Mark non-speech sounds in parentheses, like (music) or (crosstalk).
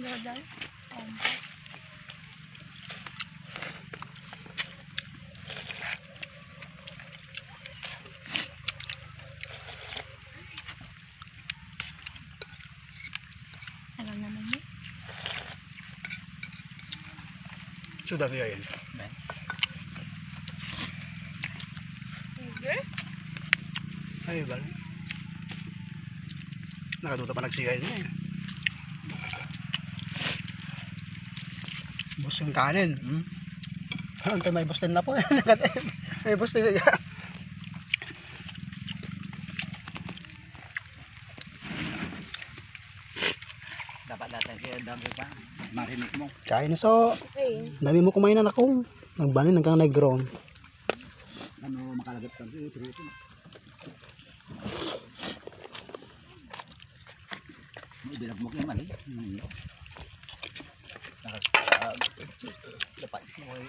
Naman yun. Sudah kaya yan. Hindi. Ay, bal. Nakatuta pa nagsigay niya eh. Busing kanin. Hmm? Antay may bustin na po. (laughs) may bustin na Dapat natin kaya dami pa. Marinig mo. Kain na so. Okay. Dami mo kumain na ako. Nagbanin hanggang nag-grown. Ano makalagap ka dito dito. May bilag mo kayo mali. Hmm. Dapat mo ay